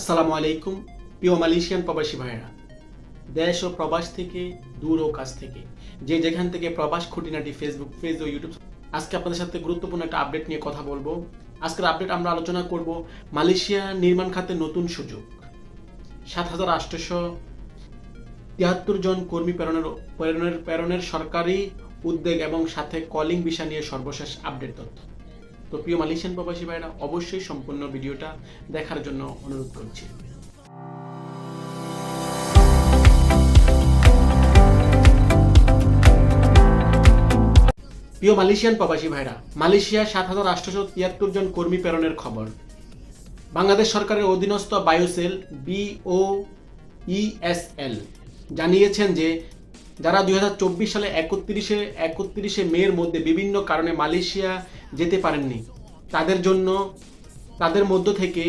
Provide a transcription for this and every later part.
আসসালামু আলাইকুম, প্রিয় মালয়েশিয়ান প্রবাসী ভাইরা দেশ ও প্রবাস থেকে, দূর ও কাছ থেকে, যে যেখান থেকে প্রবাস খুঁটিনাটি ফেসবুক পেজ ও ইউটিউব আজকে আপনাদের সাথে গুরুত্বপূর্ণ একটা আপডেট নিয়ে কথা বলব। আজকের আপডেট আমরা আলোচনা করব মালয়েশিয়া নির্মাণ খাতে নতুন সুযোগ। সাত হাজার আটশোশো তিয়াত্তর জন কর্মী প্রেরণের প্রেরণের প্রেরণের সরকারি উদ্যোগ এবং সাথে কলিং বিষয় নিয়ে সর্বশেষ আপডেট তথ্য। তো প্রিয় মালয়েশিয়ান প্রবাসী ভাইরা, অবশ্যই সম্পূর্ণ ভিডিওটা দেখার জন্য অনুরোধ করছি। প্রিয় মালয়েশিয়ান প্রবাসী ভাইরা মালয়েশিয়া সাত হাজার আটশোশো তিয়াত্তর জন কর্মী প্রেরণের খবর। বাংলাদেশ সরকারের অধীনস্থ বায়ুসেল বিও ইএসএল জানিয়েছেন যে, যারা দুই হাজার চব্বিশ সালে একত্রিশে একত্রিশে মের মধ্যে বিভিন্ন কারণে মালয়েশিয়া যেতে পারেননি। তাদের জন্য, তাদের মধ্য থেকে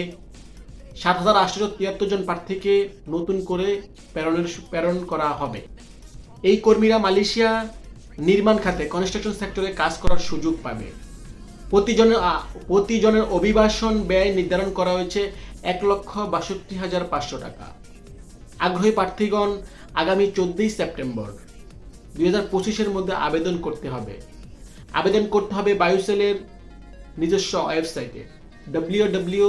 সাত হাজার আটশো তিয়াত্তর জন প্রার্থীকে নতুন করে প্রেরণের প্রেরণ করা হবে। এই কর্মীরা মালয়েশিয়া নির্মাণ খাতে কনস্ট্রাকশন সেক্টরে কাজ করার সুযোগ পাবে। প্রতিজনের প্রতিজনের অভিবাসন ব্যয় নির্ধারণ করা হয়েছে এক লক্ষ বাষট্টি হাজার পাঁচশো টাকা। আগ্রহী প্রার্থীগণ আগামী চোদ্দই সেপ্টেম্বর দুই হাজার পঁচিশের মধ্যে আবেদন করতে হবে। আবেদন করতে হবে বায়ুসেলের নিজস্ব ওয়েবসাইটে W W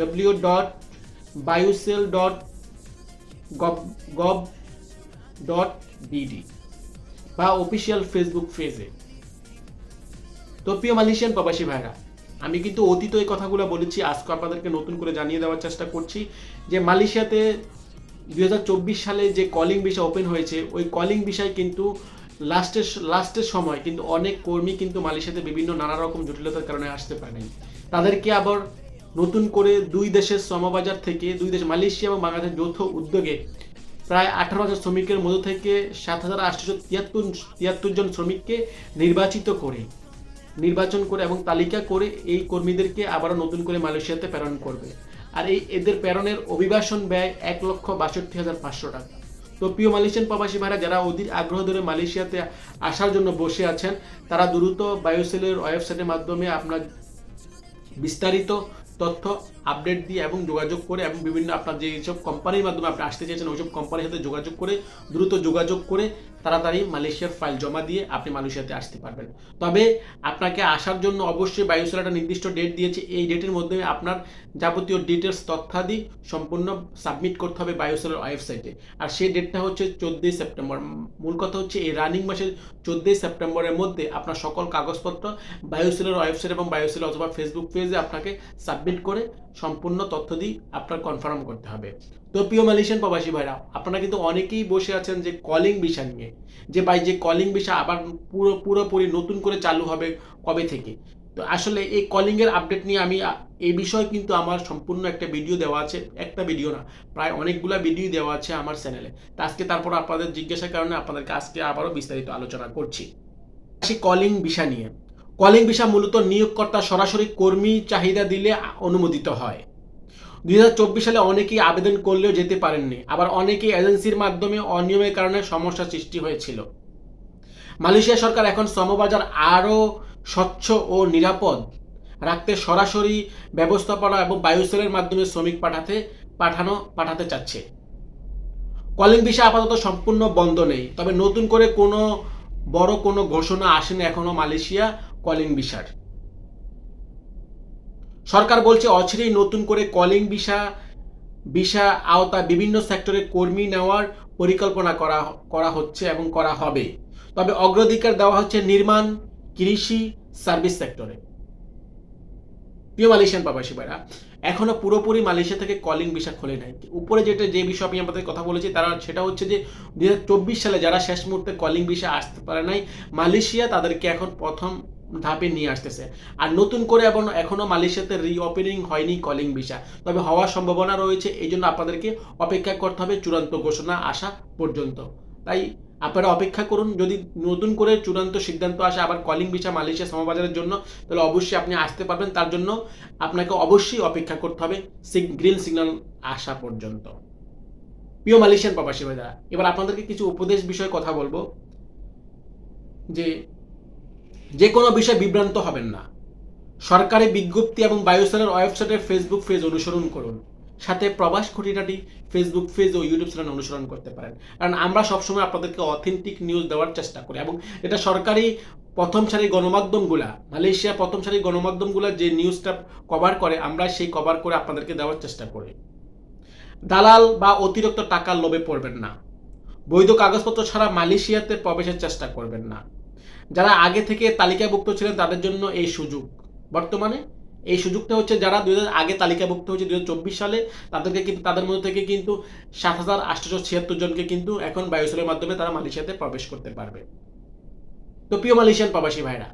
W dot BOESL dot gov gov dot BD বা অফিসিয়াল ফেসবুক পেজে তো প্রিয় মালয়েশিয়ান প্রবাসী ভাইরা আমি কিন্তু অতীত এই কথাগুলো বলেছি, আজকে আপনাদেরকে নতুন করে জানিয়ে দেওয়ার চেষ্টা করছি যে মালয়েশিয়াতে দুই হাজার চব্বিশ সালে যে কলিং বিষয় ওপেন হয়েছে, ওই কলিং বিষয় কিন্তু লাস্টের লাস্টের সময় কিন্তু অনেক কর্মী কিন্তু মালয়েশিয়াতে বিভিন্ন নানা রকম জটিলতার কারণে আসতে পারেনি। তাদেরকে আবার নতুন করে দুই দেশের শ্রমবাজার থেকে, দুই দেশ মালয়েশিয়া এবং বাংলাদেশের যৌথ উদ্যোগে প্রায় আঠারো হাজার শ্রমিকের মধ্য থেকে সাত হাজার আটশো তিয়াত্তর তিয়াত্তর জন শ্রমিককে নির্বাচিত করে, নির্বাচন করে এবং তালিকা করে এই কর্মীদেরকে আবারও নতুন করে মালয়েশিয়াতে প্রেরণ করবে। আর এই এদের প্রেরণের অভিবাসন ব্যয় এক লক্ষ বাষট্টি হাজার পাঁচশো টাকা। তো প্রিয় মালয়েশিয়ান প্রবাসী ভাইরা, যারা অধীর আগ্রহ ধরে মালয়েশিয়াতে আসার জন্য বসে আছেন, তারা দ্রুত বায়োসেলের ওয়েবসাইটের মাধ্যমে আপনার বিস্তারিত তথ্য আপডেট দিয়ে এবং যোগাযোগ করে এবং বিভিন্ন আপনার যে সব কোম্পানির মাধ্যমে আপনি আসতে চেয়েছেন, ওইসব কোম্পানির সাথে যোগাযোগ করে, দ্রুত যোগাযোগ করে তাড়াতাড়ি মালয়েশিয়ার ফাইল জমা দিয়ে আপনি মালয়েশিয়াতে আসতে পারবেন। তবে আপনাকে আসার জন্য অবশ্যই বায়ুসেল একটা নির্দিষ্ট ডেট দিয়েছে। এই ডেটের মধ্যে আপনার যাবতীয় ডিটেলস তথ্যাদি সম্পূর্ণ সাবমিট করতে হবে বায়ুসেলের ওয়েবসাইটে। আর সেই ডেটটা হচ্ছে চোদ্দোই সেপ্টেম্বর। মূল কথা হচ্ছে এই রানিং মাসের চোদ্দোই সেপ্টেম্বরের মধ্যে আপনার সকল কাগজপত্র বায়ুসেলের ওয়েবসাইট এবং বায়ুসেল অথবা ফেসবুক পেজে আপনাকে সাবমিট করে সম্পূর্ণ তথ্য দিয়ে আপনার কনফার্ম করতে হবে। তো প্রিয় মালয়েশিয়ান প্রবাসী ভাইরা, আপনারা কিন্তু অনেকেই বসে আছেন যে কলিং বিষয় নিয়ে, যে ভাই, যে কলিং বিষয় আবার পুরো, পুরোপুরি নতুন করে চালু হবে কবে থেকে? তো আসলে এই কলিংয়ের আপডেট নিয়ে আমি এই বিষয়ে কিন্তু আমার সম্পূর্ণ একটা ভিডিও দেওয়া আছে, একটা ভিডিও না, প্রায় অনেকগুলা ভিডিও দেওয়া আছে আমার চ্যানেলে তো আজকে তারপর আপনাদের জিজ্ঞাসার কারণে আপনাদেরকে আজকে আবারও বিস্তারিত আলোচনা করছি। আসি কলিং বিষয় নিয়ে কলিং ভিসা মূলত নিয়োগকর্তা সরাসরি কর্মী চাহিদা দিলে অনুমোদিত হয়। দু হাজার চব্বিশ সালে অনেকেই আবেদন করলেও যেতে পারেননি। আবার অনেকেই এজেন্সির মাধ্যমে অনিয়মের কারণে সমস্যা সৃষ্টি হয়েছিল। মালয়েশিয়া সরকার এখন শ্রমবাজার আরও স্বচ্ছ ও নিরাপদ রাখতে সরাসরি ব্যবস্থাপনা এবং বায়ুসেলের মাধ্যমে শ্রমিক পাঠাতে, পাঠানো, পাঠাতে চাচ্ছে। কলিং ভিসা আপাতত সম্পূর্ণ বন্ধ নেই, তবে নতুন করে কোনো বড় কোনো ঘোষণা আসেনি এখনও মালয়েশিয়া কলিং বিষার। সরকার বলছে অচিরেই নতুন করে কলিং ভিসা ভিসা আওতা বিভিন্ন সেক্টরে কর্মী নেওয়ার পরিকল্পনা করা করা হচ্ছে এবং করা হবে। তবে অগ্রাধিকার দেওয়া হচ্ছে নির্মাণ, কৃষি, সার্ভিস সেক্টরে। প্রিয় মালয়েশিয়ান প্রবাসী ভাইরা, এখনও পুরোপুরি মালয়েশিয়া থেকে কলিং ভিসা খোলে নাই। উপরে যেটা, যে বিষয় আমি আপনাদের কথা বলেছি, তারা, সেটা হচ্ছে যে দুই হাজার চব্বিশ সালে যারা শেষ মুহূর্তে কলিং ভিসা আসতে পারে নাই, মালয়েশিয়া তাদেরকে এখন প্রথম ধাপে নিয়ে আসতেছে। আর নতুন করে এবং এখনও মালয়েশিয়াতে রিওপেনিং হয়নি কলিং ভিসা তবে হওয়ার সম্ভাবনা রয়েছে, এই জন্য আপনাদেরকে অপেক্ষা করতে হবে চূড়ান্ত ঘোষণা আসা পর্যন্ত। তাই আপনারা অপেক্ষা করুন, যদি নতুন করে চূড়ান্ত সিদ্ধান্ত আসে আবার কলিং ভিসা মালয়েশিয়া সমবাজারের জন্য, তাহলে অবশ্যই আপনি আসতে পারবেন। তার জন্য আপনাকে অবশ্যই অপেক্ষা করতে হবে গ্রিন সিগন্যাল আসা পর্যন্ত। প্রিয় মালয়েশিয়ান প্রবাসী ভাইরা এবার আপনাদেরকে কিছু উপদেশ বিষয়ে কথা বলব। যে যে কোনো বিষয়ে বিভ্রান্ত হবেন না। সরকারি বিজ্ঞপ্তি এবং বায়ুসেনার ওয়েবসাইটের ফেসবুক পেজ অনুসরণ করুন। সাথে প্রবাস খুঁটিনাটি ফেসবুক পেজ ও ইউটিউব চ্যানেল অনুসরণ করতে পারেন। কারণ আমরা সবসময় আপনাদেরকে অথেন্টিক নিউজ দেওয়ার চেষ্টা করি এবং এটা সরকারি প্রথম সারির গণমাধ্যমগুলা, মালয়েশিয়া প্রথম সারির গণমাধ্যমগুলা যে নিউজটা কভার করে, আমরা সেই কভার করে আপনাদেরকে দেওয়ার চেষ্টা করি। দালাল বা অতিরিক্ত টাকার লোভে পড়বেন না। বৈধ কাগজপত্র ছাড়া মালয়েশিয়াতে প্রবেশের চেষ্টা করবেন না। যারা আগে থেকে তালিকাভুক্ত ছিলেন তাদের জন্য এই সুযোগ। বর্তমানে এই সুযোগটা হচ্ছে যারা দুই হাজার আগে তালিকাভুক্ত হয়েছে দুই হাজার চব্বিশ সালে, তাদেরকে কিন্তু তাদের মধ্যে থেকে কিন্তু সাত হাজার আটশো ছিয়াত্তর জনকে কিন্তু এখন বায়ুসেলের মাধ্যমে তারা মালয়েশিয়াতে প্রবেশ করতে পারবে। তো প্রিয় মালয়েশিয়ান প্রবাসী ভাইরা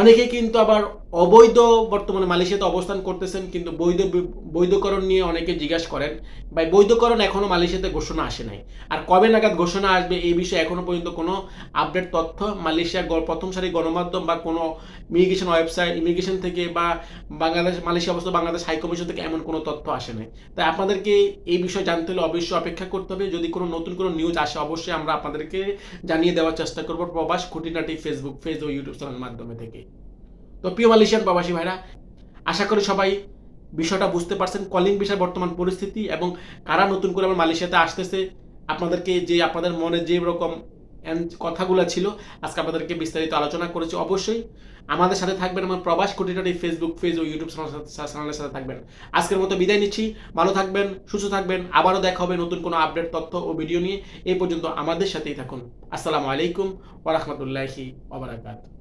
অনেকে কিন্তু আবার অবৈধ বর্তমানে মালয়েশিয়াতে অবস্থান করতেছেন, কিন্তু বৈধ বৈধকরণ নিয়ে অনেকে জিজ্ঞাসা করেন বা বৈধকরণ এখনও মালয়েশিয়াতে ঘোষণা আসে নাই? আর কবে নাগাদ ঘোষণা আসবে এই বিষয়ে এখনও পর্যন্ত কোনো আপডেট তথ্য মালয়েশিয়া প্রথম সারি গণমাধ্যম বা কোনো ইমিগ্রেশন ওয়েবসাইট, ইমিগ্রেশন থেকে বা বাংলাদেশ, মালয়েশিয়া অবস্থা বাংলাদেশ হাই কমিশন থেকে এমন কোনো তথ্য আসে নাই। তাই আপনাদেরকে এই বিষয়ে জানতে হলে অবশ্যই অপেক্ষা করতে হবে। যদি কোনো নতুন কোনো নিউজ আসে, অবশ্যই আমরা আপনাদেরকে জানিয়ে দেওয়ার চেষ্টা করব প্রবাস খুঁটিনাটি ফেসবুক ও ইউটিউব চ্যানেল মাধ্যমে থেকে। তো প্রিয় মালয়েশিয়ান প্রবাসী ভাইরা, আশা করি সবাই বিষয়টা বুঝতে পারছেন, কলিং বিষয় বর্তমান পরিস্থিতি এবং কারা নতুন করে আমার মালয়েশিয়াতে আসতেছে, আপনাদেরকে যে আপনাদের মনে যে রকম কথাগুলো ছিল, আজকে আপনাদেরকে বিস্তারিত আলোচনা করেছি অবশ্যই। আমাদের সাথে থাকবেন আমার প্রবাস কোটিটারি ফেসবুক পেজ ও ইউটিউব চ্যানেলের সাথে থাকবেন। আজকের মতো বিদায় নিচ্ছি, ভালো থাকবেন, সুস্থ থাকবেন, আবারও দেখা হবে নতুন কোনো আপডেট তথ্য ও ভিডিও নিয়ে। এই পর্যন্ত আমাদের সাথেই থাকুন। আসসালামু আলাইকুম ওরহমতুল্লাহি ওবরাকাত